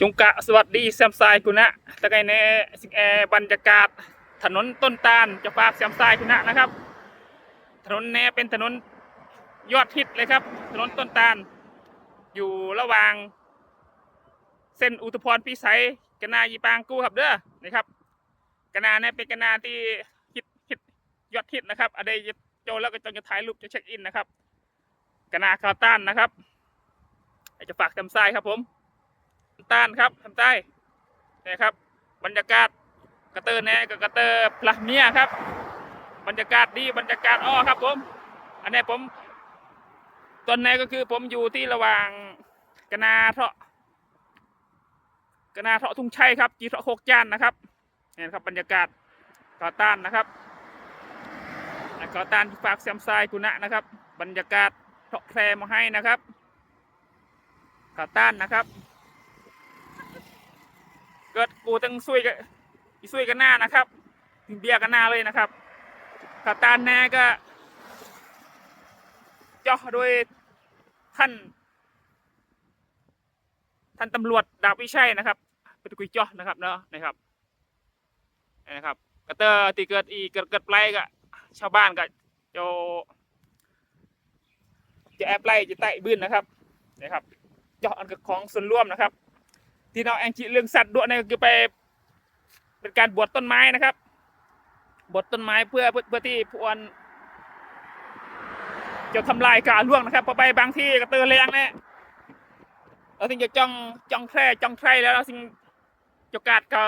จงกะสวัสดีแซมไซกุณะตะไกในสิงแอบรรยากาศ ถนนต้นตาลจะฝากแซมไซกุณะนะครับ ถนนเนี้เป็นถนนยอดฮิตเลยครับ ถนนต้นตาล อยู่ระหว่าง เส้นอุทพรพิสัยกนายีปางกู้ครับเด้อนี่ครับกนาเนี่ยเป็นกนาที่ฮิตฮิตยอดฮิตนะครับอะไรจะโจแล้วก็จะถ่ายรูปจะเช็คอินนะครับ กนาคาต้านนะครับจะฝากแซมไซครับผม ต้านครับทำใต้นี่ครับ บรรยากาศกระเตอร์แน่กับกระเตอร์พลาเมียครับ บรรยากาศดีบรรยากาศอ้อครับผม อันนี้ผมตอนนี้ก็คือผมอยู่ที่ระหว่างกนาเทาะกนาเทาะทุ่งชัยครับ จีเทาะโคกจานนะครับนี่นครับบรรยากาศก่อต้านนะครับก่อต้านฝากแซมไซกุณะนะครับ บรรยากาศเทาะแพรมาให้นะครับก่อต้านนะครับ เกิดกูตั้งซุยกันอีซุยกันหน้านะครับเบียกันหน้าเลยนะครับกาตานแน่ก็เจาะโดยท่านท่านตำรวจดาบวิชัยนะครับเป็นกุยเจาะนะครับเนาะนะครับนะครับกระเตอร์ที่เกิดอีเกิดเกิดไล่ก็ชาวบ้านก็จะจะแอบไล่จะไต่บื้นนะครับนะครับเจาะอันกับของส่วนร่วมนะครับ ที่น้องแองจิเรื่องสัตว์ด้วยนี่ก็คือไป เป็นการบวชต้นไม้นะครับ บวชต้นไม้เพื่อเพื่อที่พวนจะทำลายกาล่วงนะครับพอไปบางที่ก็เตือนแรงเนี่ยเราถึงจะจ้องจ้องแคร่จ้องแคร่แล้วเราถึงจะกาดกา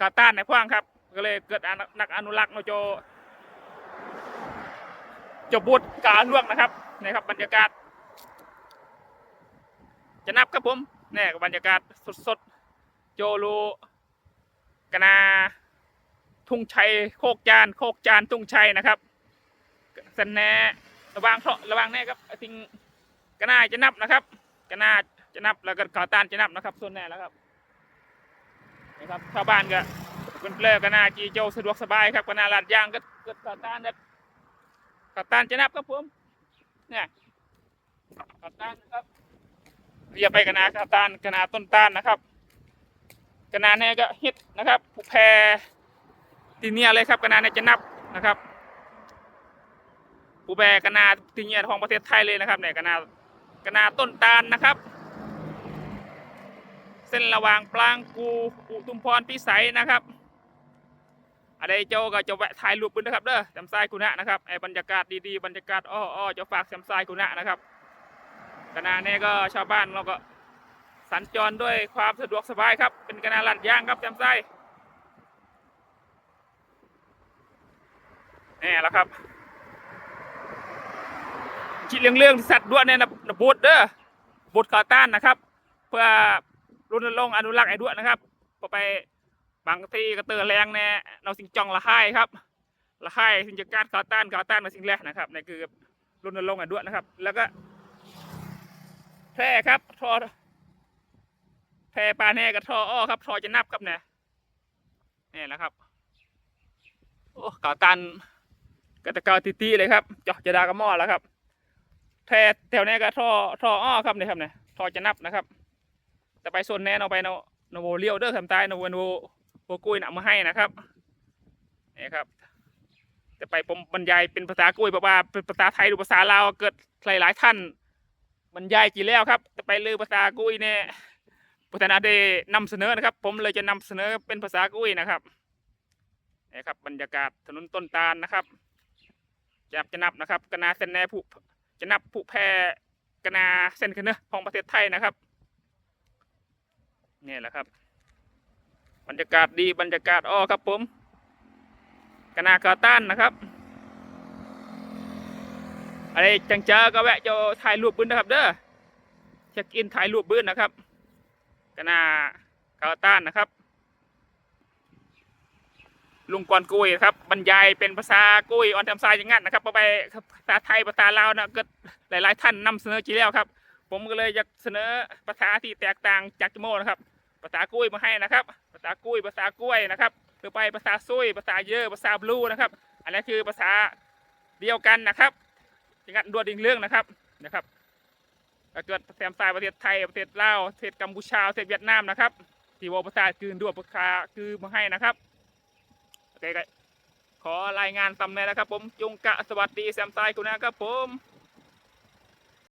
กาต้านในพวงครับ ก็เลยเกิดนักอนุรักษ์โนโจจะบวชกาล่วงนะครับนี่ครับบรรยากาศ จะนับครับผม นี่ยบรรยากาศสดๆ โจโลกนา ทุ่งชัยโคกจาน โคกจานทุ่งชัยนะครับสันแนระวังเพราะระวังแน่ครับทิงกนาจะนับนะครับกนาจะนับแล้วก็ขอตานจะนับนะครับส่วนแน่แล้วครับนะครับชาวบ้านก็เป็นเปลือกกนาจีโจสะดวกสบายครับกนาลาดยางก็เกิดขอตานเด็ดขอตานจะนับครับผมเนี่ยขอตานนะครับ เรียบไปกนาคาตานกนาต้นตาลนะครับกนาเนี่ยก็ฮิตนะครับผู้แพรทีเนียเลยครับกนาเนี่ยจะนับนะครับผู้แพรกนาทีเนียของประเทศไทยเลยนะครับเนี่ยกนากนาต้นตาลนะครับ เส้นระหว่างปลางกูอุทุมพรพิสัยนะครับอะไรโจก็จะแวะถ่ายรูปบุญนะครับเด้อแซมไซกุณะนะครับไอ้บรรยากาศดีๆบรรยากาศอ้อๆจะฝากแซมไซกุณะนะครับ คณะนี้ก็ชาวบ้านเราก็สัญจรด้วยความสะดวกสบายครับ เป็นคณะลัดย่างครับจำไส้นี่แหละครับคิดเรื่องเรื่องสัตว์ด้วยเนี่ยนะนะบูดเด้อบูดข่าวต้านนะครับ เพื่อรณรงค์อนุรักษ์ไอ้ด้วยนะครับพอไปบางที่ก็เตือนแรงแน่เราสิงจองละให้ครับละให้สิงจะการข่าวต้านข่าวต้านมาสิ่งแรกนะครับนี่คือรณรงค์ไอ้ด้วยนะครับ แล้วก็ แพร่ครับทอแพร่ปลาแน่กับทออ้อครับทอจะนับครับเนี่ยนี่แหละครับ โอ้เก่าตันกระตะเกาตีตีเลยครับจอกจะดากระหม้อแล้วครับแพร่แถวนี้ก็ทอทออ้อครับเนี่ยครับเนี่ยทอจะนับนะครับ แต่ไปโซนแน่เอาไปโนโนโวเลียวเด้อทำตายโนโวโนโวกุยนำมาให้นะครับนี่ครับแต่ไปผมบรรยายเป็นภาษากุยบอกว่าเป็นภาษาไทยหรือภาษาลาวเกิดหลายๆท่าน บรรยายกี่แล้วครับแต่ไปลือภาษากุ้ยเนี่ยพุทธนาได้นำเสนอนะครับ ผมเลยจะนำเสนอเป็นภาษากุ้ยนะครับนี่ครับบรรยากาศถนนต้นตาลนะครับจะจะนับนะครับกนาเส้นแนผู้จะนับผู้แพรกนาเส้นกันเนอะของประเทศไทยนะครับนี่แหละครับ บรรยากาศดีบรรยากาศอ้อครับผมกนากาต้านนะครับ อะไรจังเจอก็แวะจะถ่ายรูปบื้นนะครับ เด้อเช็คอินถ่ายรูปบื้นนะครับกนาเกาต้านนะครับ ลุงกวนกุยครับ บรรยายเป็นภาษากุยออนทำซายอย่างงั้นนะครับไปภาษาไทยภาษาลาวนะก็หลาย ๆ ท่านนำเสนอจีแล้วครับ ผมก็เลยอยากเสนอภาษาที่แตกต่างจากจโมนะครับภาษากุ้ยมาให้นะครับ ภาษากุ้ยภาษากล้วยนะครับหรือไปภาษาซุยภาษาเยอะภาษาบลูนะครับ อันนี้คือภาษาเดียวกันนะครับ อย่างนั้นดวดอีกเรื่องนะครับนะครับเกิดแซมซายประเทศไทยประเทศลาวประเทศกัมพูชาประเทศเวียดนามนะครับที่ว่าภาษาคืนด้วยภาษาคือมาให้นะครับโอเคก็ขอรายงานตำแหน่งนะครับผมจงกะสวัสดีแซมซายคุณนะครับผม